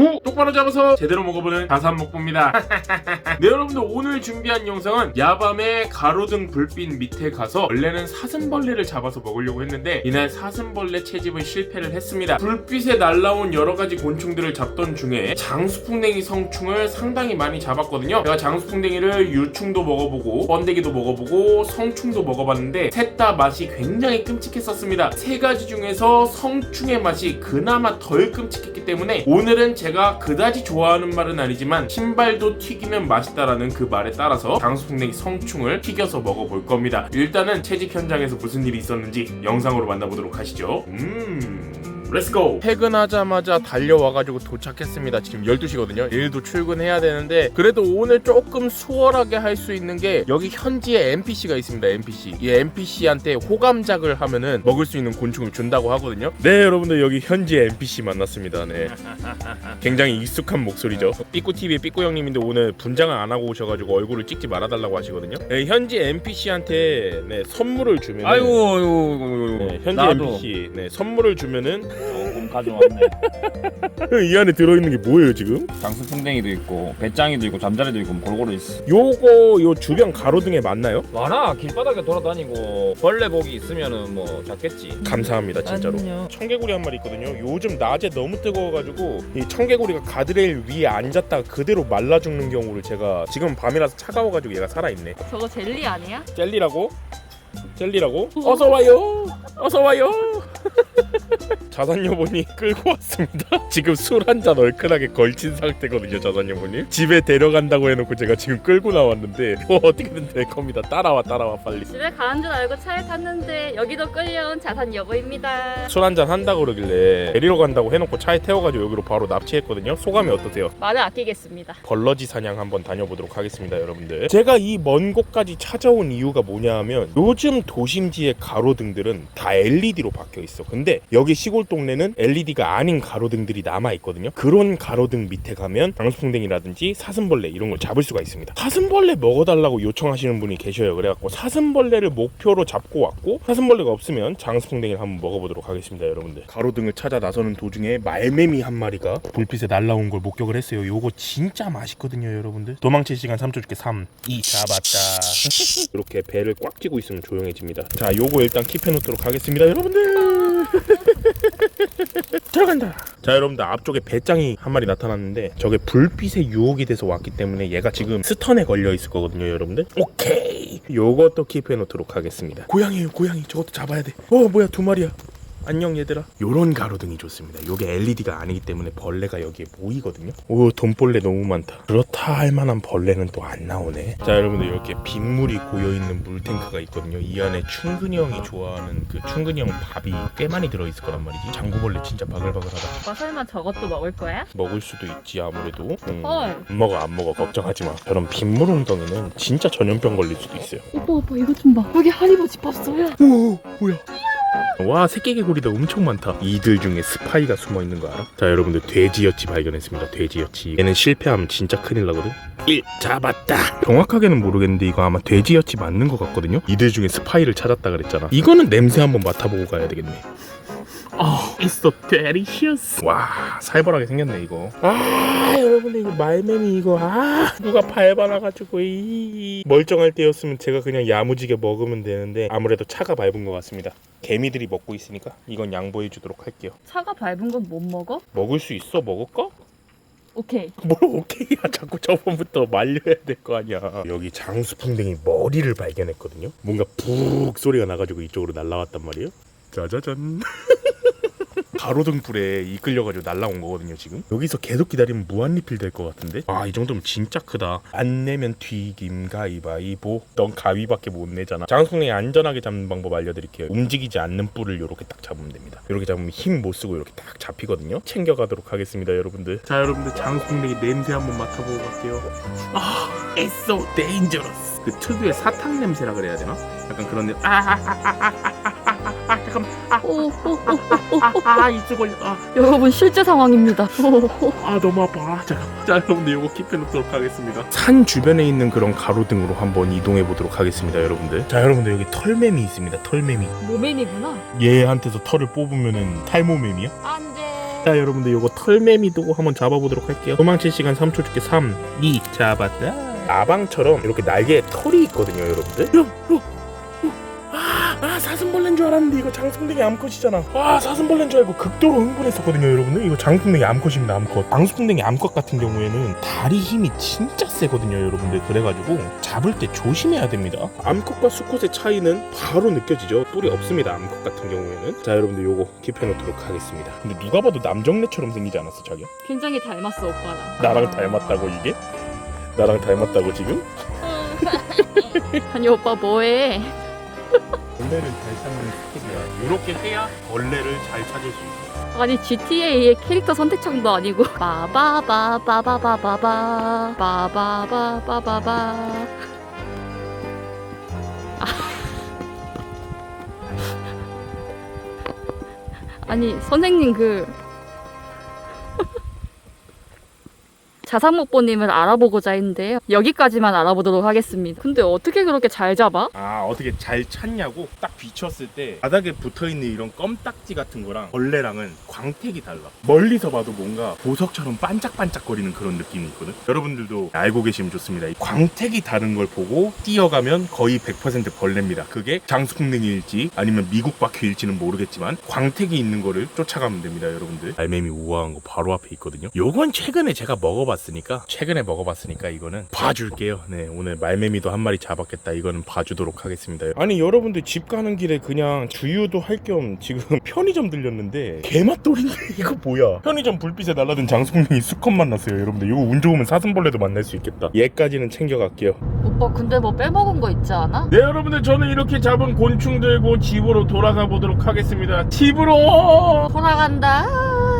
무 똑바로 잡아서 제대로 먹어보는 자산 먹보입니다. 네 여러분들 오늘 준비한 영상은 야밤에 가로등 불빛 밑에 가서 원래는 사슴벌레를 잡아서 먹으려고 했는데 이날 사슴벌레 채집을 실패를 했습니다. 불빛에 날라온 여러 가지 곤충들을 잡던 중에 장수풍뎅이 성충을 상당히 많이 잡았거든요. 제가 장수풍뎅이를 유충도 먹어보고 번데기도 먹어보고 성충도 먹어봤는데 셋 다 맛이 굉장히 끔찍했었습니다. 세 가지 중에서 성충의 맛이 그나마 덜 끔찍했기 때문에 오늘은 제가 그다지 좋아하는 말은 아니지만 신발도 튀기면 맛있다라는 그 말에 따라서 장수풍뎅이 성충을 튀겨서 먹어볼 겁니다. 일단은 채집 현장에서 무슨 일이 있었는지 영상으로 만나보도록 하시죠. 음. 렛츠고! 퇴근하자마자 달려와가지고 도착했습니다. 지금 12시거든요. 내일도 출근해야 되는데 그래도 오늘 조금 수월하게 할 수 있는 게 여기 현지에 NPC가 있습니다. NPC. 이 NPC한테 호감작을 하면은 먹을 수 있는 곤충을 준다고 하거든요. 네, 여러분들 여기 현지에 NPC 만났습니다. 네. 굉장히 익숙한 목소리죠. 삐꾸TV의 삐꾸 형님인데 오늘 분장을 안 하고 오셔가지고 얼굴을 찍지 말아달라고 하시거든요. 네, 현지 NPC한테 네, 선물을 주면 아이고, 아이고, 아이고, 네, 현지 나도 NPC 네, 선물을 주면은 가져왔네. 이 안에 들어있는 게 뭐예요 지금? 장수풍뎅이도 있고 배짱이도 있고 잠자리도 있고 뭐 골고루 있어. 요거 요 주변 가로등에 맞나요? 많아 길바닥에 돌아다니고 벌레 복이 있으면은 뭐 잡겠지. 감사합니다 진짜로 안녕. 청개구리 한 마리 있거든요 요즘 낮에 너무 뜨거워가지고 이 청개구리가 가드레일 위에 앉았다가 그대로 말라 죽는 경우를 제가 지금 밤이라서 차가워가지고 얘가 살아있네 저거 젤리 아니야? 젤리라고? 젤리라고? 어서 와요 어서 와요 자산 여보니 끌고 왔습니다 지금 술 한 잔 얼큰하게 걸친 상태거든요 자산 여보님 집에 데려간다고 해놓고 제가 지금 끌고 나왔는데 뭐 어떻게든 될 겁니다 따라와 따라와 빨리 집에 가는 줄 알고 차에 탔는데 여기도 끌려온 자산 여보입니다. 술 한 잔 한다 그러길래 데리러 간다고 해놓고 차에 태워가지고 여기로 바로 납치했거든요. 소감이 어떠세요? 말을 아끼겠습니다. 벌러지 사냥 한번 다녀보도록 하겠습니다, 여러분들. 제가 이 먼 곳까지 찾아온 이유가 뭐냐하면 요즘 도심지의 가로등들은 다 LED로 바뀌어 있어. 근데 여기 시골 동네는 LED가 아닌 가로등들이 남아 있거든요. 그런 가로등 밑에 가면 장수풍뎅이라든지 사슴벌레 이런 걸 잡을 수가 있습니다. 사슴벌레 먹어달라고 요청하시는 분이 계셔요. 그래갖고 사슴벌레를 목표로 잡고 왔고 사슴벌레가 없으면 장수풍뎅이를 한번 먹어보도록 하겠습니다, 여러분들. 가로등을 찾아 나서는 도중에 말매미 한 마리가 불빛에 날라온 걸 목격을 했어요. 요거 진짜 맛있거든요, 여러분들. 도망칠 시간 3초 줄게 3, 2, 잡았다. 이렇게 배를 꽉 쥐고 있으면 조용해집니다. 자, 요거 일단 킵해놓도록 하겠습니다, 여러분들. 들어간다. 자, 여러분들 앞쪽에 배짱이 한 마리 나타났는데 저게 불빛의 유혹이 돼서 왔기 때문에 얘가 지금 스턴에 걸려 있을 거거든요, 여러분들. 오케이. 요것도 킵해 놓도록 하겠습니다. 고양이에요, 고양이. 저것도 잡아야 돼. 어, 뭐야, 두 마리야. 안녕 얘들아. 요런 가로등이 좋습니다. 요게 LED가 아니기 때문에 벌레가 여기에 모이거든요. 오 돈벌레 너무 많다. 그렇다 할 만한 벌레는 또 안 나오네. 자 여러분들 이렇게 빗물이 고여 있는 물탱크가 있거든요. 이 안에 충근이 형이 좋아하는 그 충근이 형 밥이 꽤 많이 들어 있을 거란 말이지. 장구벌레 진짜 바글바글하다. 오빠 설마 저것도 먹을 거야? 먹을 수도 있지 아무래도. 음, 헐. 안 먹어 안 먹어 걱정하지 마. 저런 빗물 웅덩이는 진짜 전염병 걸릴 수도 있어요. 오빠 오빠 이거 좀 봐. 여기 하리보 집합소야. 오 뭐야 와 새끼개구리도 엄청 많다. 이들 중에 스파이가 숨어있는 거 알아? 자 여러분들 돼지여치 발견했습니다 돼지여치. 얘는 실패하면 진짜 큰일 나거든? 1 잡았다. 정확하게는 모르겠는데 이거 아마 돼지여치 맞는 것 같거든요? 이들 중에 스파이를 찾았다 그랬잖아. 이거는 냄새 한번 맡아보고 가야 되겠네 어, it's so delicious. 와, 살벌하게 생겼네 이거. 아, 여러분들 이거 말매미 이거 아 누가 밟아놔가지고 이 멀쩡할 때였으면 제가 그냥 야무지게 먹으면 되는데 아무래도 차가 밟은 것 같습니다. 개미들이 먹고 있으니까 이건 양보해 주도록 할게요. 차가 밟은 건 못 먹어? 먹을 수 있어? 먹을까? 오케이. 뭘 오케이야 자꾸 저번부터 말려야 될 거 아니야 여기 장수풍뎅이 머리를 발견했거든요 뭔가 푹 소리가 나가지고 이쪽으로 날라왔단 말이에요 짜자잔 가로등 불에 이끌려가지고 날라온 거거든요 지금. 여기서 계속 기다리면 무한 리필 될 것 같은데? 아 이 정도면 진짜 크다. 안 내면 튀김 가위바위보. 넌 가위밖에 못 내잖아. 장수풍뎅이 안전하게 잡는 방법 알려드릴게요. 움직이지 않는 뿔을 이렇게 딱 잡으면 됩니다. 이렇게 잡으면 힘 못 쓰고 이렇게 딱 잡히거든요. 챙겨가도록 하겠습니다 여러분들. 자 여러분들 장수풍뎅이 냄새 한번 맡아보고 갈게요. 아 it's so dangerous. 그 특유의 사탕 냄새라 그래야 되나? 약간 그런 냄새 아 아아아아아아 잠깐만 아아아 입술 걸려. 아, 여러분 실제 상황입니다. 아 너무 아파 자, 자 여러분들 이거 킵해놓도록 하겠습니다. 산 주변에 있는 그런 가로등으로 한번 이동해 보도록 하겠습니다 여러분들. 자 여러분들 여기 털매미 있습니다 털매미 모멘이구나. 얘한테서 털을 뽑으면은 탈모매미야? 안 돼. 자 여러분들 요거 털매미도 한번 잡아보도록 할게요. 도망칠 시간 3초 줄게 3 2 잡았다. 아방처럼 이렇게 날개에 털이 있거든요 여러분들. 요, 요, 요. 아, 아 사슴벌레인 줄 알았는데 이거 장수풍뎅이 암컷이잖아 아 사슴벌레인 줄 알고 극도로 흥분했었거든요 여러분들 이거 장수풍뎅이 암컷입니다 암컷 장수풍뎅이 암컷 같은 경우에는 다리 힘이 진짜 세거든요 여러분들 그래가지고 잡을 때 조심해야 됩니다 암컷과 수컷의 차이는 바로 느껴지죠 뿔이 없습니다 암컷 같은 경우에는 자 여러분들 요거 킵해놓도록 하겠습니다 근데 누가 봐도 남정네처럼 생기지 않았어 자기야? 굉장히 닮았어 오빠랑. 나랑 닮았다고 이게? 나랑 닮았다고 지금? 아니 오빠 뭐해? 벌레를 잘 찾는 스킬이야. 이렇게 해야 벌레를 잘 찾을 수 있어. 아니 GTA의 캐릭터 선택창도 아니고. 바바바바바바바바. 바바바바바바. 아니 선생님 그 자산목보님을 알아보고자 했는데요. 여기까지만 알아보도록 하겠습니다. 근데 어떻게 그렇게 잘 잡아? 아 어떻게 잘 찾냐고 딱 비쳤을 때 바닥에 붙어있는 이런 껌딱지 같은 거랑 벌레랑은 광택이 달라. 멀리서 봐도 뭔가 보석처럼 반짝반짝거리는 그런 느낌이 있거든. 여러분들도 알고 계시면 좋습니다. 이 광택이 다른 걸 보고 뛰어가면 거의 100% 벌레입니다. 그게 장수풍뎅이일지 아니면 미국 바퀴일지는 모르겠지만 광택이 있는 거를 쫓아가면 됩니다 여러분들. 알맹이 우아한 거 바로 앞에 있거든요. 요건 최근에 제가 먹어봤 으니까? 최근에 먹어봤으니까 이거는 봐줄게요. 네 오늘 말매미도 한 마리 잡았겠다. 이거는 봐주도록 하겠습니다. 아니 여러분들 집 가는 길에 그냥 주유도 할 겸 지금 편의점 들렸는데 개맛돌인데 이거 뭐야? 편의점 불빛에 날라든 장수풍뎅이 수컷 만났어요 여러분들. 이거 운 좋으면 사슴벌레도 만날 수 있겠다. 얘까지는 챙겨갈게요. 오빠 근데 뭐 빼먹은 거 있지 않아? 네 여러분들 저는 이렇게 잡은 곤충 들고 집으로 돌아가 보도록 하겠습니다. 집으로! 돌아간다.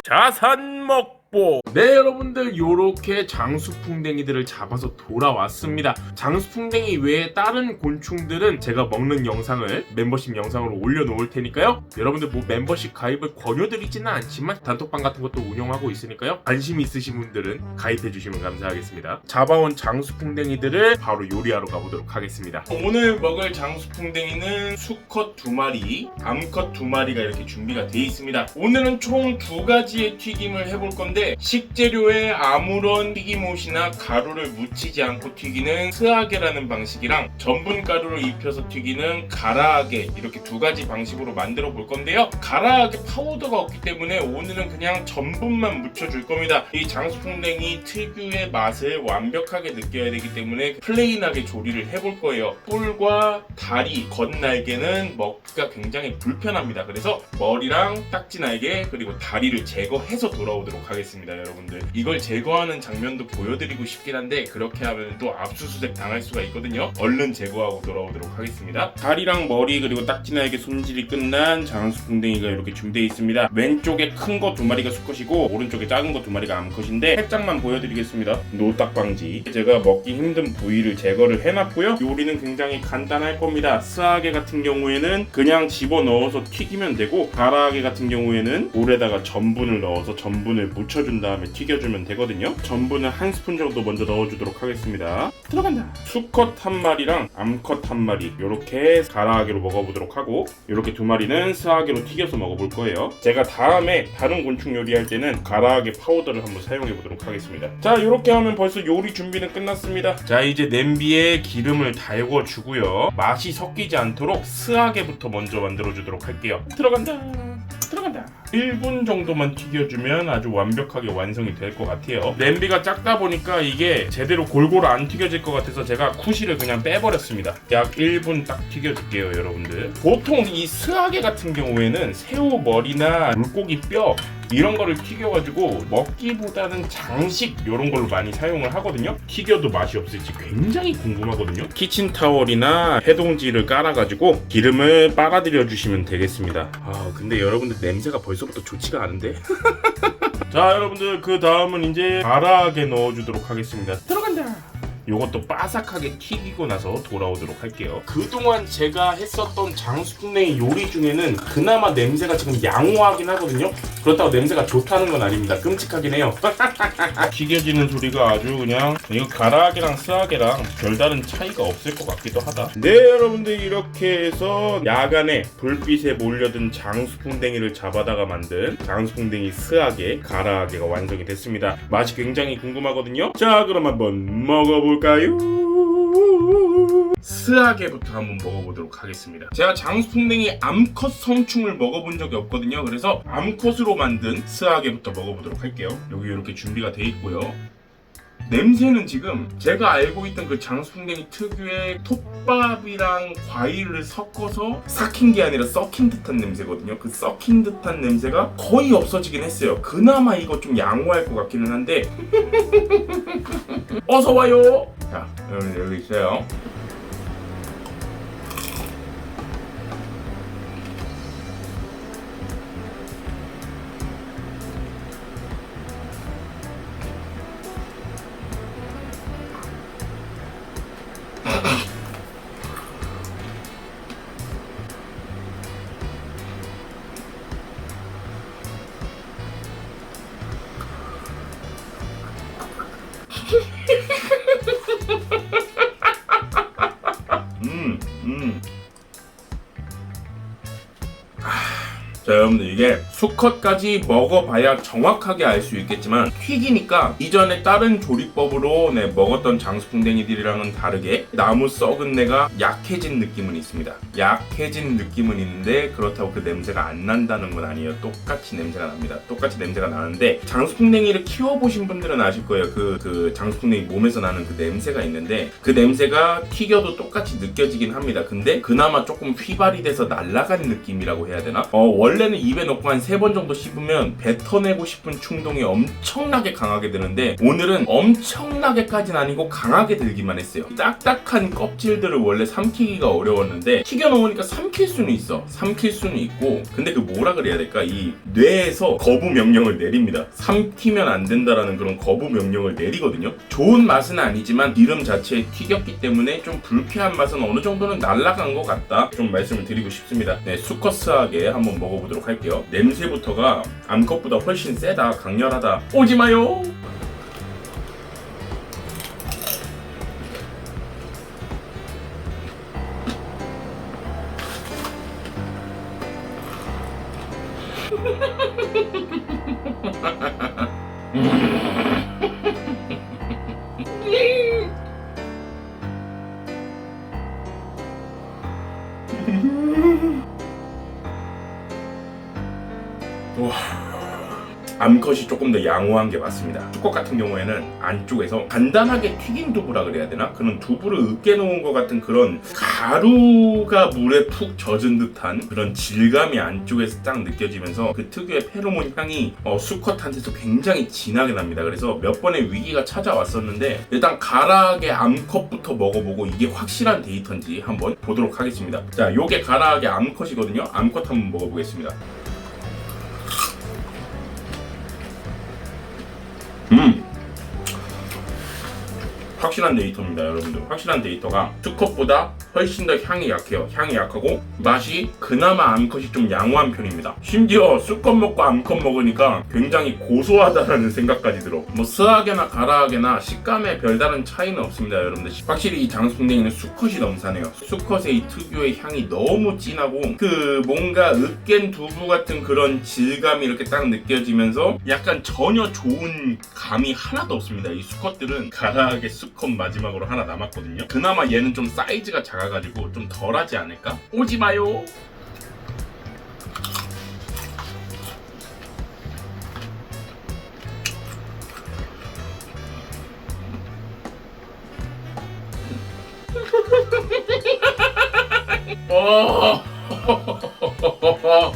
자산 먹 보네 여러분들 요렇게 장수풍뎅이들을 잡아서 돌아왔습니다. 장수풍뎅이 외에 다른 곤충들은 제가 먹는 영상을 멤버십 영상으로 올려놓을 테니까요. 여러분들 뭐 멤버십 가입을 권유드리지는 않지만 단톡방 같은 것도 운영하고 있으니까요. 관심 있으신 분들은 가입해 주시면 감사하겠습니다. 잡아온 장수풍뎅이들을 바로 요리하러 가보도록 하겠습니다. 오늘 먹을 장수풍뎅이는 수컷 두 마리 암컷 두 마리가 이렇게 준비가 되어 있습니다. 오늘은 총 두 가지의 튀김을 해볼 건데 식재료에 아무런 튀김옷이나 가루를 묻히지 않고 튀기는 스하게라는 방식이랑 전분 가루를 입혀서 튀기는 가라아게 이렇게 두 가지 방식으로 만들어 볼 건데요. 가라아게 파우더가 없기 때문에 오늘은 그냥 전분만 묻혀줄 겁니다. 이 장수풍뎅이 특유의 맛을 완벽하게 느껴야 되기 때문에 플레인하게 조리를 해볼 거예요. 뿔과 다리, 겉날개는 먹기가 굉장히 불편합니다. 그래서 머리랑 딱지 날개 그리고 다리를 제거해서 돌아오도록 하겠습니다 여러분들. 이걸 제거하는 장면도 보여드리고 싶긴 한데 그렇게 하면 또 압수수색 당할 수가 있거든요. 얼른 제거하고 돌아오도록 하겠습니다. 다리랑 머리 그리고 딱지 날개 손질이 끝난 장수풍뎅이가 이렇게 준비되어 있습니다. 왼쪽에 큰 거 두 마리가 수컷이고 오른쪽에 작은 거 두 마리가 암컷인데 살짝만 보여드리겠습니다. 노딱 방지. 제가 먹기 힘든 부위를 제거를 해놨고요. 요리는 굉장히 간단할 겁니다. 스하게 같은 경우에는 그냥 집어 넣어서 튀기면 되고 가라아게 같은 경우에는 물에다가 전분을 넣어서 전분을 묻혀 준 다음에 튀겨주면 되거든요. 전분을 한 스푼 정도 먼저 넣어주도록 하겠습니다. 들어간다. 수컷 한 마리랑 암컷 한 마리 이렇게 가라아게로 먹어보도록 하고 이렇게 두 마리는 스하게로 튀겨서 먹어볼 거예요. 제가 다음에 다른 곤충 요리할 때는 가라아게 파우더를 한번 사용해 보도록 하겠습니다. 자 이렇게 하면 벌써 요리 준비는 끝났습니다. 자 이제 냄비에 기름을 달궈 주고요. 맛이 섞이지 않도록 스하게부터 먼저 만들어 주도록 할게요. 들어간다 들어간다. 1분 정도만 튀겨주면 아주 완벽하게 완성이 될 것 같아요. 냄비가 작다 보니까 이게 제대로 골고루 안 튀겨질 것 같아서 제가 쿠시를 그냥 빼버렸습니다. 약 1분 딱 튀겨줄게요 여러분들. 보통 이 스하게 같은 경우에는 새우 머리나 물고기 뼈 이런 거를 튀겨가지고 먹기보다는 장식 이런 걸로 많이 사용을 하거든요. 튀겨도 맛이 없을지 굉장히 궁금하거든요. 키친타월이나 해동지를 깔아가지고 기름을 빨아들여 주시면 되겠습니다. 아 근데 여러분들 냄새가 벌써부터 좋지가 않은데? 자 여러분들 그 다음은 이제 가라하게 넣어주도록 하겠습니다. 들어간 다. 요것도 바삭하게 튀기고 나서 돌아오도록 할게요. 그동안 제가 했었던 장수풍뎅이 요리 중에는 그나마 냄새가 지금 양호하긴 하거든요. 그렇다고 냄새가 좋다는 건 아닙니다. 끔찍하긴 해요. 튀겨지는 소리가 아주 그냥 이거 가라하게랑 스하게랑 별다른 차이가 없을 것 같기도 하다. 네 여러분들 이렇게 해서 야간에 불빛에 몰려든 장수풍뎅이를 잡아다가 만든 장수풍뎅이 스하게 가라하게가 완성이 됐습니다. 맛이 굉장히 궁금하거든요. 자 그럼 한번 먹어볼 까요? 스하게부터 한번 먹어보도록 하겠습니다. 제가 장수풍뎅이 암컷 성충을 먹어본 적이 없거든요. 그래서 암컷으로 만든 스하게부터 먹어보도록 할게요. 여기 이렇게 준비가 돼 있고요. 냄새는 지금 제가 알고 있던 그 장수풍뎅이 특유의 톱밥이랑 과일을 섞어서 삭힌 게 아니라 썩힌 듯한 냄새거든요. 그 썩힌 듯한 냄새가 거의 없어지긴 했어요. 그나마 이거 좀 양호할 것 같기는 한데 어서 와요. 자, 여러분 여기 있어요. Yeah. 수컷까지 먹어봐야 정확하게 알 수 있겠지만 튀기니까 이전에 다른 조리법으로 네, 먹었던 장수풍뎅이들이랑은 다르게 나무 썩은 내가 약해진 느낌은 있습니다. 약해진 느낌은 있는데 그렇다고 그 냄새가 안 난다는 건 아니에요. 똑같이 냄새가 납니다. 똑같이 냄새가 나는데 장수풍뎅이를 키워보신 분들은 아실 거예요. 그, 그 장수풍뎅이 몸에서 나는 그 냄새가 있는데 그 냄새가 튀겨도 똑같이 느껴지긴 합니다. 근데 그나마 조금 휘발이 돼서 날아간 느낌이라고 해야 되나? 어, 원래는 입에 넣고 한세 번 정도 씹으면 뱉어내고 싶은 충동이 엄청나게 강하게 드는데 오늘은 엄청나게까진 아니고 강하게 들기만 했어요. 딱딱한 껍질들을 원래 삼키기가 어려웠는데 튀겨놓으니까 삼킬 수는 있어. 삼킬 수는 있고 근데 그 뭐라 그래야 될까? 이 뇌에서 거부 명령을 내립니다. 삼키면 안 된다라는 그런 거부 명령을 내리거든요. 좋은 맛은 아니지만 기름 자체에 튀겼기 때문에 좀 불쾌한 맛은 어느 정도는 날라간 것 같다. 좀 말씀을 드리고 싶습니다. 네, 수커스하게 한번 먹어보도록 할게요. 냄새 부터가 암컷보다 훨씬 세다, 강렬하다. 오지 마요. 암컷이 조금 더 양호한 게 맞습니다. 수컷 같은 경우에는 안쪽에서 간단하게 튀긴 두부라 그래야 되나? 그런 두부를 으깨 놓은 것 같은 그런 가루가 물에 푹 젖은 듯한 그런 질감이 안쪽에서 딱 느껴지면서 그 특유의 페로몬 향이 어, 수컷한테서 굉장히 진하게 납니다. 그래서 몇 번의 위기가 찾아왔었는데 일단 가라하게 암컷부터 먹어보고 이게 확실한 데이터인지 한번 보도록 하겠습니다. 자, 요게 가라하게 암컷이거든요. 암컷 한번 먹어보겠습니다. 음. 확실한 데이터입니다, 여러분들. 확실한 데이터가 수컷보다 훨씬 더 향이 약해요. 향이 약하고 맛이 그나마 암컷이 좀 양호한 편입니다. 심지어 수컷 먹고 암컷 먹으니까 굉장히 고소하다라는 생각까지 들어. 뭐 스하게나 가라하게나 식감에 별다른 차이는 없습니다, 여러분들. 확실히 이 장수풍뎅이는 수컷이 넘사네요. 수컷의 이 특유의 향이 너무 진하고 그 뭔가 으깬 두부 같은 그런 질감이 이렇게 딱 느껴지면서 약간 전혀 좋은 감이 하나도 없습니다. 이 수컷들은 가라하게 수컷 마지막으로 하나 남았거든요. 그나마 얘는 좀 사이즈가 작아 가지고 좀 덜하지 않을까? 오지 마요.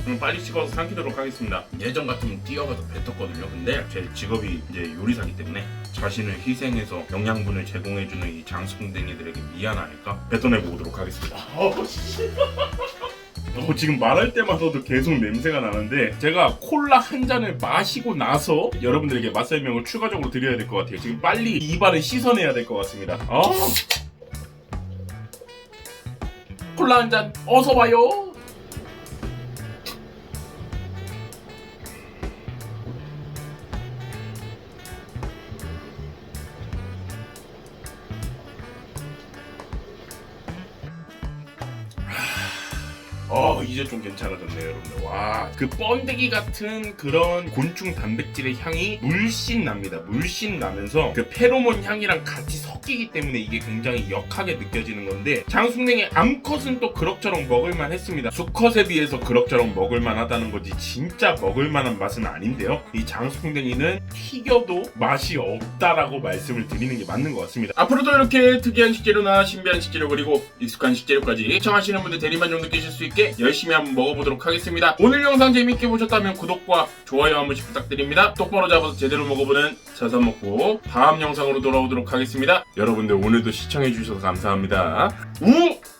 음, 빨리 식어서 삼키도록 하겠습니다. 예전 같으면 뛰어가서 뱉었거든요. 근데 제 직업이 이제 요리사기 때문에 자신을 희생해서 영양분을 제공해주는 이 장수풍뎅이들에게 미안하니까 뱉어내고 오도록 하겠습니다. 씨. 어, 지금 말할 때마다도 계속 냄새가 나는데 제가 콜라 한 잔을 마시고 나서 여러분들에게 맛 설명을 추가적으로 드려야 될 것 같아요. 지금 빨리 입안을 씻어내야 될 것 같습니다. 어? 콜라 한 잔 어서 와요. 어 이제 좀 괜찮아졌네요 여러분들. 와그 번데기 같은 그런 곤충 단백질의 향이 물씬 납니다. 물씬 나면서 그 페로몬 향이랑 같이 섞이기 때문에 이게 굉장히 역하게 느껴지는 건데 장숙냉이 암컷은 또 그럭저럭 먹을만 했습니다. 수컷에 비해서 그럭저럭 먹을만 하다는 거지 진짜 먹을만한 맛은 아닌데요. 이 장숙냉이는 튀겨도 맛이 없다라고 말씀을 드리는 게 맞는 것 같습니다. 앞으로도 이렇게 특이한 식재료나 신비한 식재료 그리고 익숙한 식재료까지 시청하시는 분들 대리만족 느끼실 수 있게 열심히 한번 먹어보도록 하겠습니다. 오늘 영상 재밌게 보셨다면 구독과 좋아요 한 번씩 부탁드립니다. 똑바로 잡아서 제대로 먹어보는 자산 먹고 다음 영상으로 돌아오도록 하겠습니다. 여러분들 오늘도 시청해주셔서 감사합니다. 우!